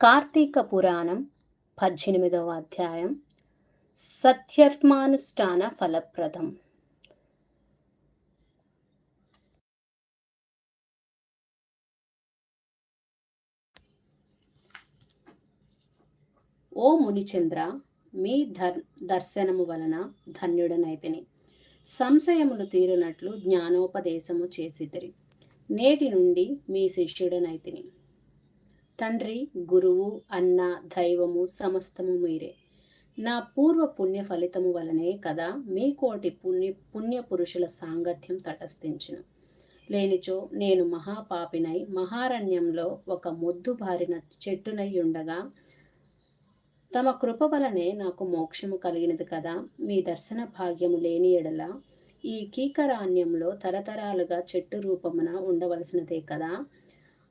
కార్తీక పురాణం పద్దెనిమిదవ అధ్యాయం. సత్యర్మానుష్ఠాన ఫలప్రదం. ఓ మునిచంద్ర మీ దర్ దర్శనము వలన ధన్యుడనైతిని. సంశయములు తీరినట్లు జ్ఞానోపదేశము చేసిదిరి నేటి నుండి మీ శిష్యుడనైతిని. తండ్రి గురువు అన్న దైవము సమస్తము మీరే. నా పూర్వ పుణ్య ఫలితము వలనే కదా మీ కోటి పుణ్య పుణ్య పురుషుల సాంగత్యం తటస్థించిన. లేనిచో నేను మహాపాపినై మహారణ్యంలో ఒక మొద్దు బారిన చెట్టునై ఉండగా తమ కృప వలనే నాకు మోక్షము కలిగినది కదా మీ దర్శన భాగ్యము లేని ఎడల ఈ కీకరాణ్యంలో తరతరాలుగా చెట్టు రూపమున ఉండవలసినదే కదా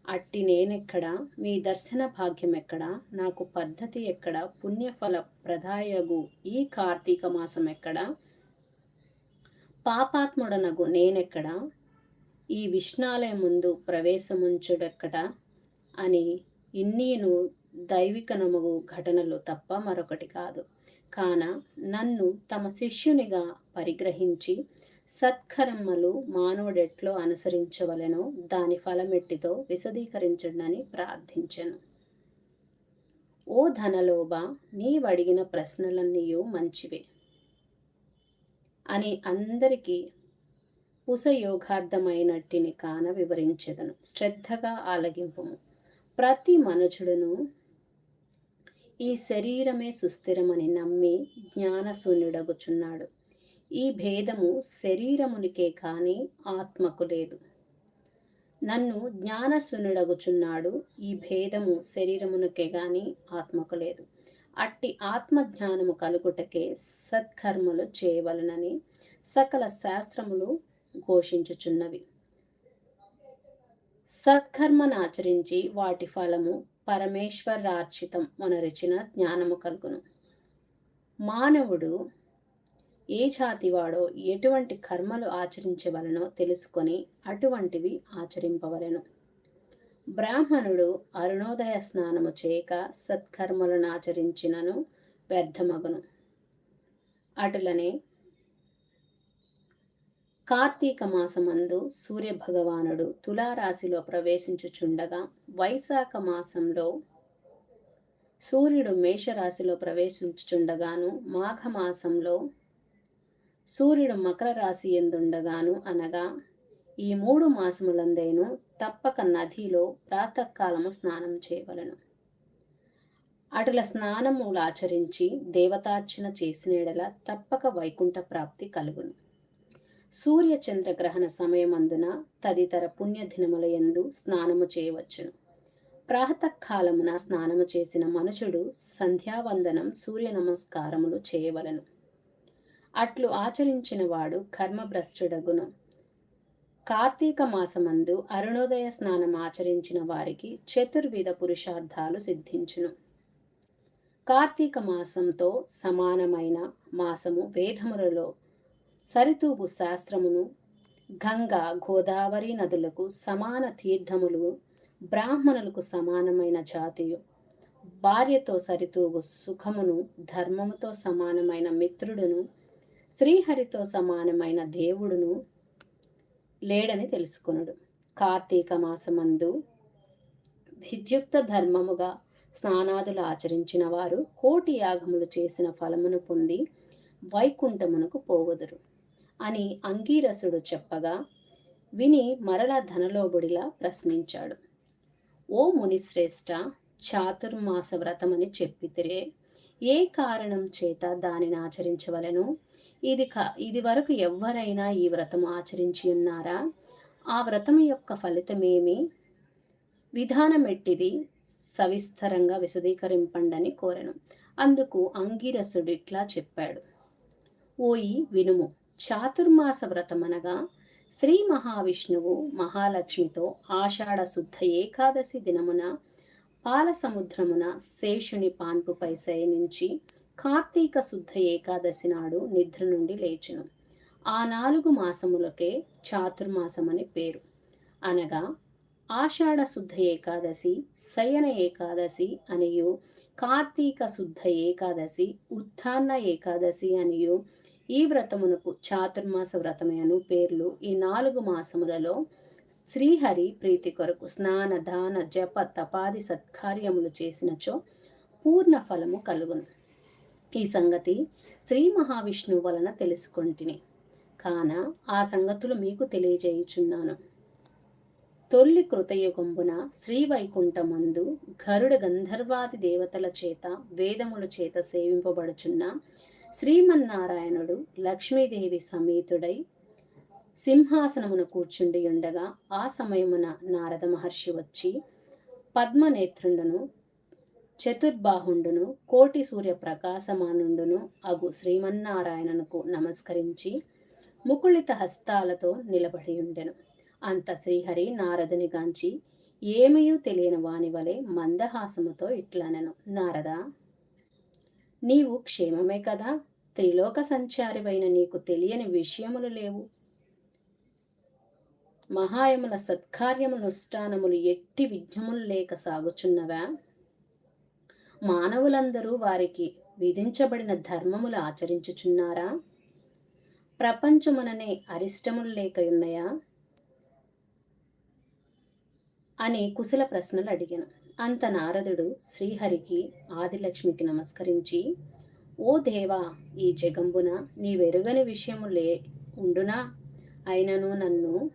అట్టి నేనెక్కడ? మీ దర్శన భాగ్యం ఎక్కడ నాకు పద్ధతి ఎక్కడ? పుణ్యఫల ప్రదాయగు ఈ కార్తీక మాసం ఎక్కడ పాపాత్ముడనగు నేనెక్కడ? ఈ విష్ణాలయం ముందు ప్రవేశముంచుడెక్కడ అని ఇన్నీను దైవికనమగు ఘటనలు తప్ప మరొకటి కాదు. కాన నన్ను తమ శిష్యునిగా పరిగ్రహించి సత్కర్మలు మానవుడెట్లో అనుసరించవలెనో. దాని ఫలమెట్టితో విశదీకరించడని ప్రార్థించను. ఓ ధనలోభ నీవడిగిన ప్రశ్నలన్నీయు మంచివే. అని అందరికీ పుసయోగార్థమైనట్టిని కాన వివరించెదను. శ్రద్ధగా ఆలగింపుము. ప్రతి మనుషుడును ఈ శరీరమే సుస్థిరమని నమ్మి జ్ఞానశూన్యుడగుచున్నాడు. ఈ భేదము శరీరమునికే కాని ఆత్మకు లేదు. నన్ను జ్ఞానశూన్యుడగుచున్నాడు ఈ భేదము శరీరమునకే గాని ఆత్మకు లేదు. అట్టి ఆత్మజ్ఞానము కలుగుటకే సత్కర్మలు చేయవలనని సకల శాస్త్రములు ఘోషించుచున్నవి. సత్కర్మను ఆచరించి వాటి ఫలము పరమేశ్వరార్చితం మనరిచిన జ్ఞానము కలుగును. మానవుడు ఏ జాతివాడో ఎటువంటి కర్మలు ఆచరించవలనో తెలుసుకొని అటువంటివి ఆచరింపవలెను. బ్రాహ్మణుడు అరుణోదయ స్నానము చేయక సత్కర్మలను ఆచరించినను వ్యర్థమగును. అటులనే కార్తీక మాసమందు సూర్యభగవానుడు తులారాశిలో ప్రవేశించుచుండగా వైశాఖ మాసంలో సూర్యుడు మేషరాశిలో ప్రవేశించుచుండగాను మాఘమాసంలో సూర్యుడు మకర రాశి ఎందుండగాను అనగా ఈ మూడు మాసములందైనూ తప్పక నదిలో ప్రాతకాలము స్నానం చేయవలను. అటుల స్నానములు ఆచరించి దేవతార్చన చేసినడల తప్పక వైకుంఠ ప్రాప్తి కలుగును. సూర్య చంద్రగ్రహణ సమయమందున తదితర పుణ్యదినముల ఎందు స్నానము చేయవచ్చును. ప్రాతకాలమున స్నానము చేసిన మనుషుడు సంధ్యావందనం సూర్య నమస్కారములు చేయవలను. అట్లు ఆచరించిన వాడు కర్మభ్రష్టుడగును. కార్తీక మాసమందు అరుణోదయ స్నానం ఆచరించిన వారికి చతుర్విధ పురుషార్థాలు సిద్ధించును. కార్తీక మాసంతో సమానమైన మాసము వేదములలో సరితూగు శాస్త్రమును గంగా గోదావరి నదులకు సమాన తీర్థములు బ్రాహ్మణులకు సమానమైన జాతియు. భార్యతో సరితూగు సుఖమును ధర్మముతో సమానమైన మిత్రుడును శ్రీహరితో సమానమైన దేవుడును లేడని తెలుసుకొనుడు. కార్తీక మాసమందు విద్యుక్త ధర్మముగా స్నానాదులు ఆచరించిన వారు కోటి యాగములు చేసిన ఫలమును పొంది వైకుంఠమునకు పోవదురు అని అంగీరసుడు చెప్పగా విని మరల ధనలోబుడిలా ప్రశ్నించాడు. ఓ మునిశ్రేష్ట చాతుర్మాస వ్రతమని చెప్పితిరే ఏ కారణం చేత దానిని ఆచరించవలను? ఇది క ఇది వరకు ఎవ్వరైనా ఈ వ్రతం ఆచరించి ఉన్నారా? ఆ వ్రతం యొక్క ఫలితమేమి? విధానమెట్టిది సవిస్తరంగా విశదీకరింపండని కోరను. అందుకు అంగిరసుడు ఇట్లా చెప్పాడు. ఓయి వినుము చాతుర్మాస వ్రతమనగా శ్రీ మహావిష్ణువు మహాలక్ష్మితో ఆషాఢ శుద్ధ ఏకాదశి దినమున పాలసముద్రమున శేషుని పాన్పుపై శయనించి కార్తీక శుద్ధ ఏకాదశి నాడు నిద్ర నుండి లేచును. ఆ నాలుగు మాసములకే చాతుర్మాసమని పేరు. అనగా ఆషాఢ శుద్ధ ఏకాదశి శయన ఏకాదశి అనియు కార్తీక శుద్ధ ఏకాదశి ఉత్థాన ఏకాదశి అనియు ఈ వ్రతమునకు చాతుర్మాస వ్రతమేను పేర్లు ఈ నాలుగు మాసములలో శ్రీహరి ప్రీతి కొరకు స్నాన దాన జప తపాది సత్కార్యములు చేసినచో పూర్ణ ఫలము కలుగును. ఈ సంగతి శ్రీ మహావిష్ణువు వలన తెలుసుకొంటిని. కాన ఆ సంగతులు మీకు తెలియజేయుచున్నాను. తొల్లి కృతయుగంబున శ్రీవైకుంఠమందు గరుడ గంధర్వాది దేవతల చేత వేదముల చేత సేవింపబడుచున్న శ్రీమన్నారాయణుడు లక్ష్మీదేవి సమేతుడై సింహాసనమున కూర్చుండి ఉండగా ఆ సమయమున నారద మహర్షి వచ్చి పద్మనేత్రుండును చతుర్బాహుండును కోటి సూర్య ప్రకాశమానుండును అగు శ్రీమన్నారాయణనుకు నమస్కరించి ముకుళిత హస్తాలతో నిలబడి ఉండెను అంత శ్రీహరి నారదుని గాంచి ఏమయూ తెలియని వాని వలె మందహాసముతో ఇట్లనెను. నారద! నీవు క్షేమమే కదా? త్రిలోక సంచారివైన నీకు తెలియని విషయములు లేవు. మహాయముల సత్కార్యమునుష్ఠానములు ఎట్టి విఘ్నములు లేక సాగుచున్నవా? మానవులందరూ వారికి విధించబడిన ధర్మములు ఆచరించుచున్నారా? ప్రపంచముననే అరిష్టములు లేక ఉన్నాయా అని కుశల ప్రశ్నలు అడిగాను. అంత నారదుడు శ్రీహరికి ఆదిలక్ష్మికి నమస్కరించి ఓ దేవా ఈ జగంబున నీవెరుగని విషయము లే ఉండునా? అయినను నన్ను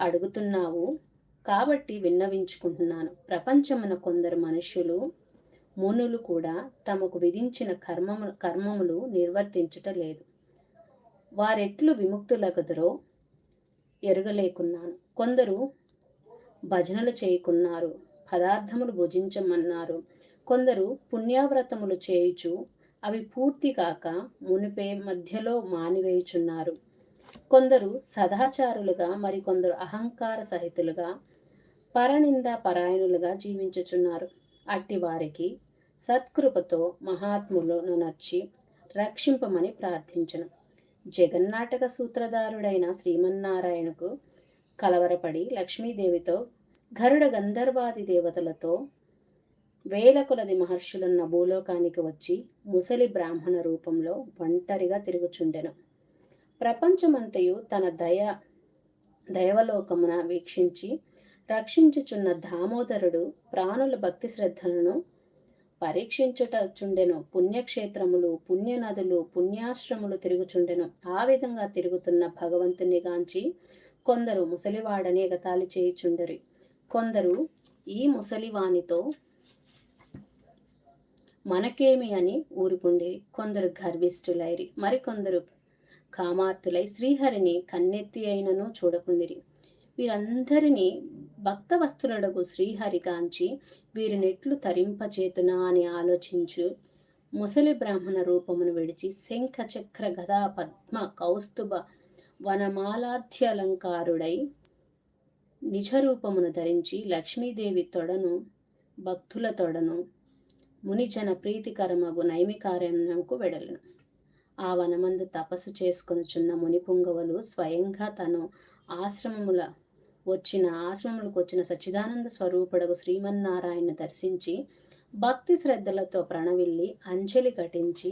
అడుగుతున్నావు? కాబట్టి విన్నవించుకుంటున్నాను. ప్రపంచమున కొందరు మనుషులు మునులు కూడా తమకు విధించిన కర్మము కర్మములు నిర్వర్తించట లేదు. వారెట్లు విముక్తులగదురో ఎరగలేకున్నాను. కొందరు భజనలు చేయకున్నారు పదార్థములు భుజించమన్నారు. కొందరు పుణ్యావ్రతములు చేయుచు అవి పూర్తిగాక మునిపే మధ్యలో మానివేయుచున్నారు. కొందరు సదాచారులుగా మరికొందరు అహంకార సహితులుగా పరనింద పరాయణులుగా జీవించుచున్నారు. అట్టి వారికి సత్కృపతో మహాత్ములను నచ్చి రక్షింపమని ప్రార్థించను. జగన్నాటక సూత్రధారుడైన శ్రీమన్నారాయణకు కలవరపడి లక్ష్మీదేవితో గరుడ గంధర్వాది దేవతలతో వేల కొలది మహర్షులున్న భూలోకానికి వచ్చి ముసలి బ్రాహ్మణ రూపంలో ఒంటరిగా తిరుగుచుండెను. ప్రపంచమంతయు తన దయ దైవలోకమున వీక్షించి రక్షించుచున్న దామోదరుడు ప్రాణుల భక్తి శ్రద్ధలను పరీక్షించుటచుండెను. పుణ్యక్షేత్రములు పుణ్యనదులు పుణ్యాశ్రములు తిరుగుచుండెను. ఆ విధంగా తిరుగుతున్న భగవంతుని గాంచి కొందరు ముసలివాడని ఎగతాళి చేయుచుండరి. కొందరు ఈ ముసలివానితో మనకేమి అని ఊరుకుండిరి. కొందరు గర్విష్ఠులైరి మరికొందరు కామార్తులై శ్రీహరిని కన్నెత్తి అయినను చూడకుండిరి. వీరందరినీ భక్త వస్తులడగు వీరినెట్లు తరింపచేతునా అని ఆలోచించు. ముసలి బ్రాహ్మణ రూపమును విడిచి శంఖ చక్ర గదా పద్మ కౌస్తుభ వనమాలాధ్యలంకారుడై నిజరూపమును ధరించి లక్ష్మీదేవి తొడను భక్తుల తొడను మునిజన ప్రీతికరమగు నైమికారణ్యంకు వెడలను. ఆ వనమందు తపస్సు చేసుకొనుచున్న మునిపుంగవలు స్వయంగా తను ఆశ్రమముల వచ్చిన ఆశ్రమంలోకి వచ్చిన సచ్చిదానంద స్వరూపుడకు శ్రీమన్నారాయణ దర్శించి భక్తి శ్రద్ధలతో ప్రణవిల్లి అంజలి ఘటించి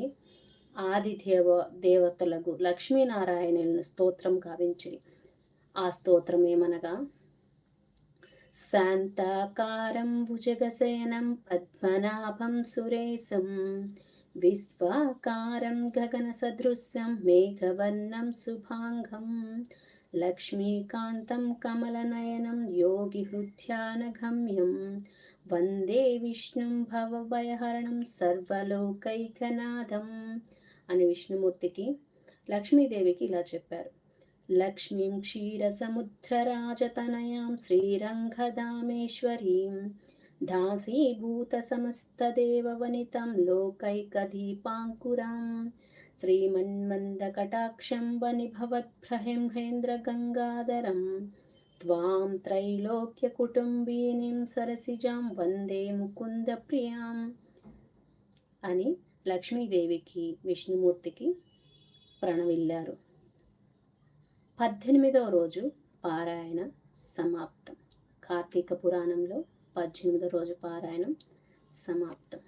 ఆదిదేవ దేవతలకు లక్ష్మీనారాయణులను స్తోత్రం గావించిరి. ఆ స్తోత్రం ఏమనగా శాంతాకారం భుజగశయనం పద్మనాభం సురేశం విశ్వాకారం గగన సదృశ్యం మేఘవర్ణం శుభాంగం లక్ష్మీకాంతం కమలనయనం యోగిహృధ్యానగమ్యం వందే విష్ణుం భవభయహరణం సర్వలోకైకనాథం అని విష్ణుమూర్తికి లక్ష్మీదేవికి ఇలా చెప్పారు. లక్ష్మీం క్షీరసముద్రరాజతనయాం శ్రీరంగదామేశ్వరీం దాసీభూత సమస్తదేవనితం లోకైకదీపాంకురం శ్రీమన్మందకటాక్షంబనిభవద్భ్రహేంద్రగంగాధరం త్వాం త్రైలోక్యకుటుంబీనిం సరసిజాం వందే ముకుంద ముకుందప్రియాం అని లక్ష్మీదేవికి విష్ణుమూర్తికి ప్రణమిల్లారు. పద్దెనిమిదవ రోజు పారాయణ సమాప్తం. కార్తీక పురాణంలో పద్దెనిమిదో రోజు పారాయణం సమాప్తం.